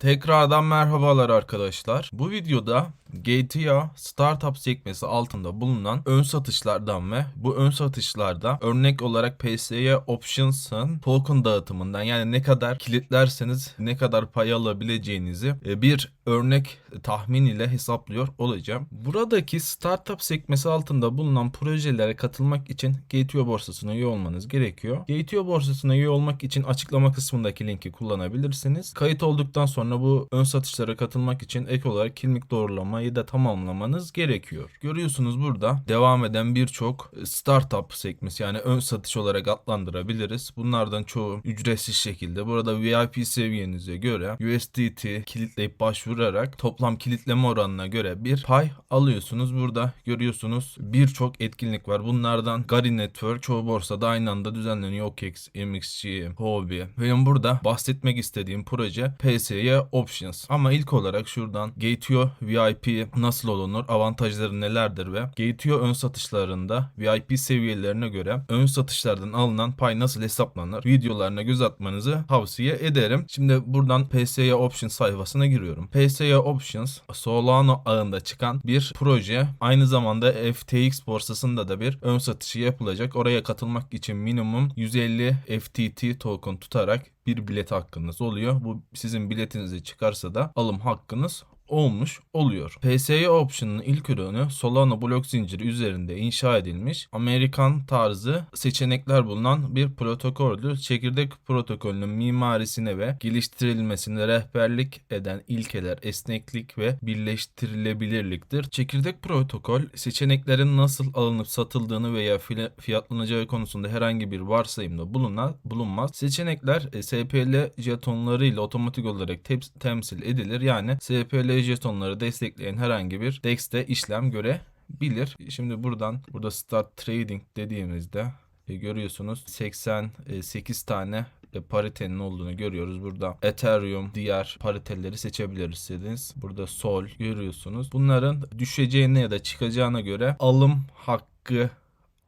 Tekrardan merhabalar arkadaşlar. Bu videoda GTA Startup sekmesi altında bulunan ön satışlardan ve bu ön satışlarda örnek olarak PSY Options'ın token dağıtımından yani ne kadar kilitlerseniz ne kadar pay alabileceğinizi e, bir örnek tahmin ile hesaplıyor olacağım. Buradaki startup sekmesi altında bulunan projelere katılmak için GTO borsasına üye olmanız gerekiyor. GTO borsasına üye olmak için açıklama kısmındaki linki kullanabilirsiniz. Kayıt olduktan sonra bu ön satışlara katılmak için ek olarak kimlik doğrulamayı da tamamlamanız gerekiyor. Görüyorsunuz burada devam eden birçok startup sekmesi yani ön satış olarak adlandırabiliriz. Bunlardan çoğu ücretsiz şekilde burada VIP seviyenize göre USDT kilitleyip başvurarak toplam kilitleme oranına göre bir pay alıyorsunuz. Burada görüyorsunuz birçok etkinlik var. Bunlardan Gari Network çoğu borsada aynı anda düzenleniyor. OKEX, MXC, Huobi. Benim burada bahsetmek istediğim proje PSY Options. Ama ilk olarak şuradan Gateo VIP nasıl olunur, avantajları nelerdir ve Gateo ön satışlarında VIP seviyelerine göre ön satışlardan alınan pay nasıl hesaplanır videolarına göz atmanızı tavsiye ederim. Şimdi buradan PSY Options sayfasına giriyorum. PSY Options Solana ağında çıkan bir proje. Aynı zamanda FTX borsasında da bir ön satışı yapılacak. Oraya katılmak için minimum 150 FTT token tutarak bir bilet hakkınız oluyor. Bu sizin biletinizi çıkarsa da alım hakkınız olmuş oluyor. PSY Option'ın ilk ürünü Solana blok zinciri üzerinde inşa edilmiş Amerikan tarzı seçenekler bulunan bir protokoldür. Çekirdek protokolünün mimarisine ve geliştirilmesine rehberlik eden ilkeler esneklik ve birleştirilebilirliktir. Çekirdek protokol seçeneklerin nasıl alınıp satıldığını veya fiyatlanacağı konusunda herhangi bir varsayımda bulunan, bulunmaz. Seçenekler SPL jetonları ile otomatik olarak temsil edilir. Yani SPL jetonları destekleyen herhangi bir DEX'te işlem görebilir. Şimdi buradan burada start trading dediğimizde e, görüyorsunuz 88 tane e, paritenin olduğunu görüyoruz. Burada Ethereum, diğer pariteleri seçebilirsiniz. Burada Sol görüyorsunuz. Bunların düşeceğine ya da çıkacağına göre alım hakkı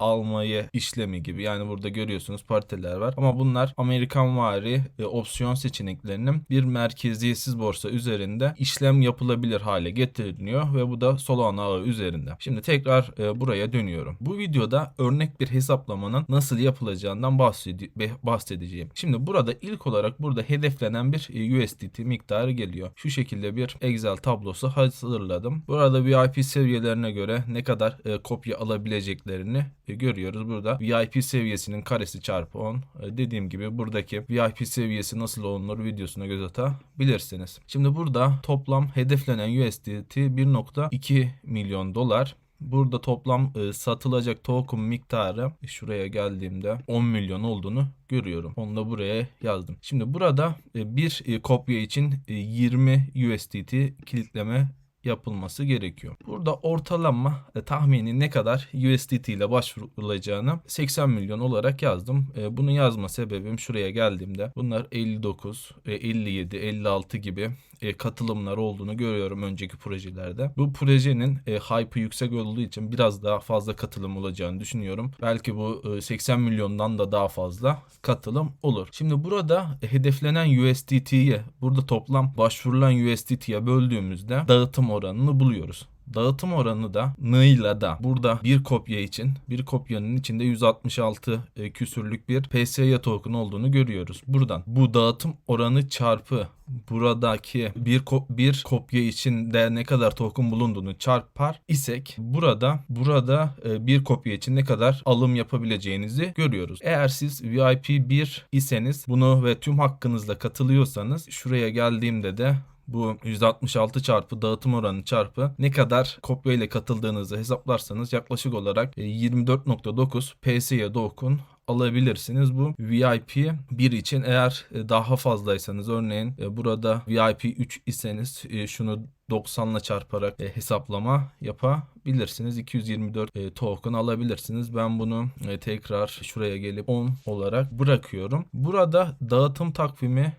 almayı işlemi gibi. Yani burada görüyorsunuz pariteler var. Ama bunlar Amerikan vari e, opsiyon seçeneklerinin bir merkeziyetsiz borsa üzerinde işlem yapılabilir hale getiriliyor ve bu da Solana ağı üzerinde. Şimdi tekrar e, buraya dönüyorum. Bu videoda örnek bir hesaplamanın nasıl yapılacağından bahsede- bahsedeceğim. Şimdi burada ilk olarak burada hedeflenen bir e, USDT miktarı geliyor. Şu şekilde bir Excel tablosu hazırladım. Burada VIP seviyelerine göre ne kadar e, kopya alabileceklerini e, görüyoruz. Burada VIP seviyesinin karesi çarpı 10. E, dediğim gibi buradaki VIP seviyesi nasıl olunur videosuna göz atabilirsiniz. Şimdi burada toplam hedeflenen USDT 1.2 milyon dolar. Burada toplam e, satılacak token miktarı şuraya geldiğimde 10 milyon olduğunu görüyorum. Onu da buraya yazdım. Şimdi burada e, bir e, kopya için e, 20 USDT kilitleme yapılması gerekiyor. Burada ortalama e, tahmini ne kadar USDT ile başvurulacağını 80 milyon olarak yazdım. E, bunu yazma sebebim şuraya geldiğimde bunlar 59, e, 57, 56 gibi e, katılımlar olduğunu görüyorum önceki projelerde. Bu projenin e, hype'ı yüksek olduğu için biraz daha fazla katılım olacağını düşünüyorum. Belki bu e, 80 milyondan da daha fazla katılım olur. Şimdi burada e, hedeflenen USDT'ye burada toplam başvurulan USDT'ye böldüğümüzde dağıtım oranını buluyoruz. Dağıtım oranı da nıyla da burada bir kopya için bir kopyanın içinde 166 e, küsürlük bir PSY token olduğunu görüyoruz. Buradan bu dağıtım oranı çarpı buradaki bir ko- bir kopya içinde ne kadar token bulunduğunu çarpar isek burada burada e, bir kopya için ne kadar alım yapabileceğinizi görüyoruz. Eğer siz VIP 1 iseniz bunu ve tüm hakkınızla katılıyorsanız şuraya geldiğimde de bu 166 çarpı dağıtım oranı çarpı ne kadar kopya ile katıldığınızı hesaplarsanız yaklaşık olarak e, 24.9 PS'ye dokun alabilirsiniz. Bu VIP 1 için eğer e, daha fazlaysanız örneğin e, burada VIP 3 iseniz e, şunu 90 ile çarparak hesaplama yapabilirsiniz. 224 e, token alabilirsiniz. Ben bunu tekrar şuraya gelip 10 olarak bırakıyorum. Burada dağıtım takvimi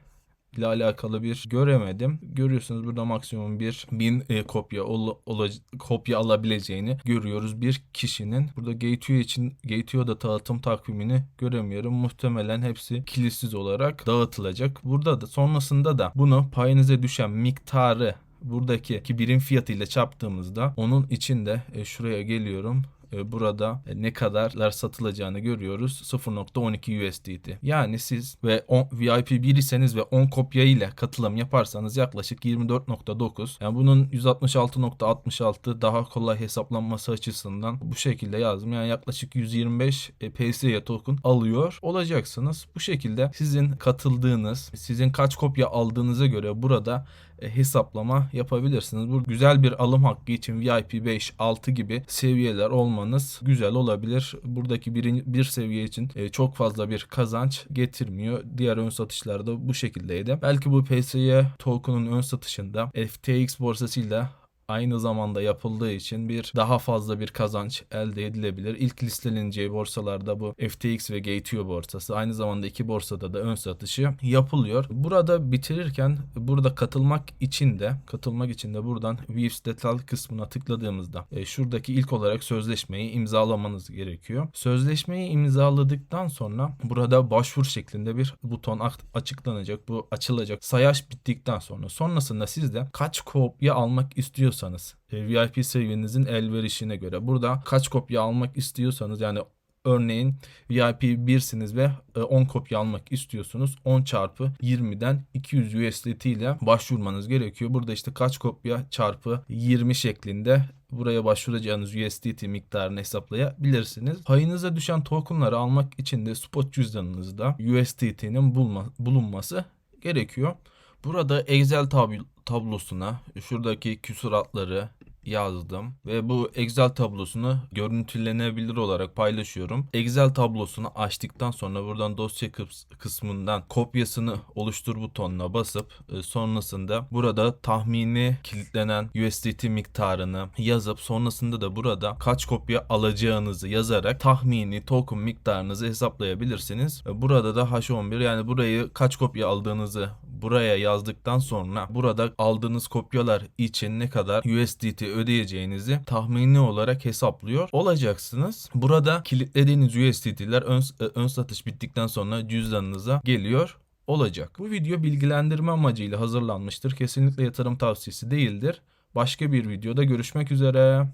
ile alakalı bir göremedim. Görüyorsunuz burada maksimum bir bin e, kopya ol- ola- kopya alabileceğini görüyoruz bir kişinin. Burada Gateo için Gateo'da dağıtım takvimini göremiyorum. Muhtemelen hepsi kilitsiz olarak dağıtılacak. Burada da sonrasında da bunu payınıza düşen miktarı buradaki ki birim fiyatıyla çarptığımızda onun içinde e, şuraya geliyorum. E, burada e, ne kadarlar satılacağını görüyoruz. 0.12 USDT. Yani siz ve 10, VIP 1 iseniz ve 10 kopya ile katılım yaparsanız yaklaşık 24.9. Yani bunun 166.66 daha kolay hesaplanması açısından bu şekilde yazdım. Yani yaklaşık 125 e, PSY token alıyor olacaksınız. Bu şekilde sizin katıldığınız, sizin kaç kopya aldığınıza göre burada hesaplama yapabilirsiniz. Bu güzel bir alım hakkı için VIP 5, 6 gibi seviyeler olmanız güzel olabilir. Buradaki bir, bir seviye için e, çok fazla bir kazanç getirmiyor. Diğer ön satışlarda bu şekildeydi. Belki bu PSY token'un ön satışında FTX borsasıyla aynı zamanda yapıldığı için bir daha fazla bir kazanç elde edilebilir. İlk listeleneceği borsalarda bu FTX ve Gateo borsası. Aynı zamanda iki borsada da ön satışı yapılıyor. Burada bitirirken burada katılmak için de katılmak için de buradan Weaves Detail kısmına tıkladığımızda e, şuradaki ilk olarak sözleşmeyi imzalamanız gerekiyor. Sözleşmeyi imzaladıktan sonra burada başvur şeklinde bir buton ak- açıklanacak. Bu açılacak. Sayaç bittikten sonra sonrasında siz de kaç kopya almak istiyorsanız e, VIP seviyenizin elverişine göre burada kaç kopya almak istiyorsanız yani Örneğin VIP 1'siniz ve e, 10 kopya almak istiyorsunuz. 10 çarpı 20'den 200 USDT ile başvurmanız gerekiyor. Burada işte kaç kopya çarpı 20 şeklinde buraya başvuracağınız USDT miktarını hesaplayabilirsiniz. Payınıza düşen tokenları almak için de spot cüzdanınızda USDT'nin bulunması gerekiyor. Burada Excel tab- tablosuna şuradaki küsuratları yazdım ve bu Excel tablosunu görüntülenebilir olarak paylaşıyorum. Excel tablosunu açtıktan sonra buradan dosya kıs- kısmından kopyasını oluştur butonuna basıp e, sonrasında burada tahmini kilitlenen USDT miktarını yazıp sonrasında da burada kaç kopya alacağınızı yazarak tahmini token miktarınızı hesaplayabilirsiniz. E, Burada da H11 yani burayı kaç kopya aldığınızı buraya yazdıktan sonra burada aldığınız kopyalar için ne kadar USDT ödeyeceğinizi tahmini olarak hesaplıyor olacaksınız. Burada kilitlediğiniz USDT'ler ön, e, ön satış bittikten sonra cüzdanınıza geliyor olacak. Bu video bilgilendirme amacıyla hazırlanmıştır. Kesinlikle yatırım tavsiyesi değildir. Başka bir videoda görüşmek üzere.